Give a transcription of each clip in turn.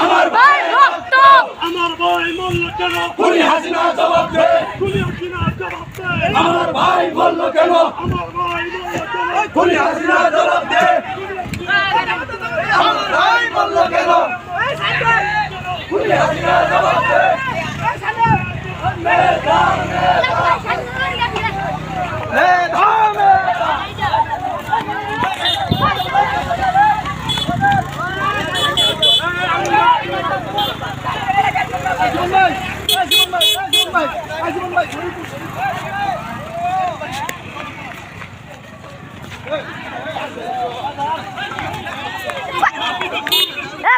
আমার ভাই রক্ত! আমার ভাই মূল্য কেন খুনি হাসিনা জবাব দে। খুনি কিনা জবাব দেয় আমার ভাই বলল কেন আমার ভাই মূল্য কেন খুনি হাসিনা জবাব দে। আমার ভাই বলল কেন খুনি হাসিনা জবাব দে।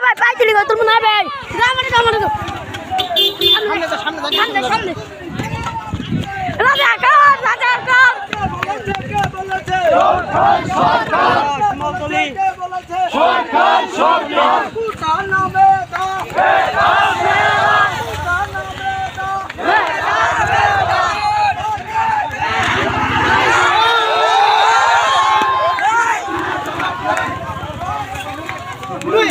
ভাই পাই দিলি তোর মনে হবে? রামানে রামানে সামনে সামনে সামনে রাজা কার রাজা কার সরকার।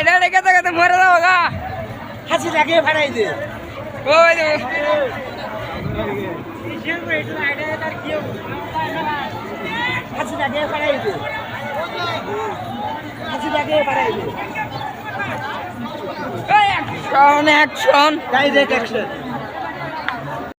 আইডা রেখে তো কত মরে যাব গা। হাসি লাগিয়ে ফাড়াই দে। ওই যে হাসি লাগিয়ে ফাড়াই দে। হাসি লাগিয়ে ফাড়াই দে। Action action. Direct action.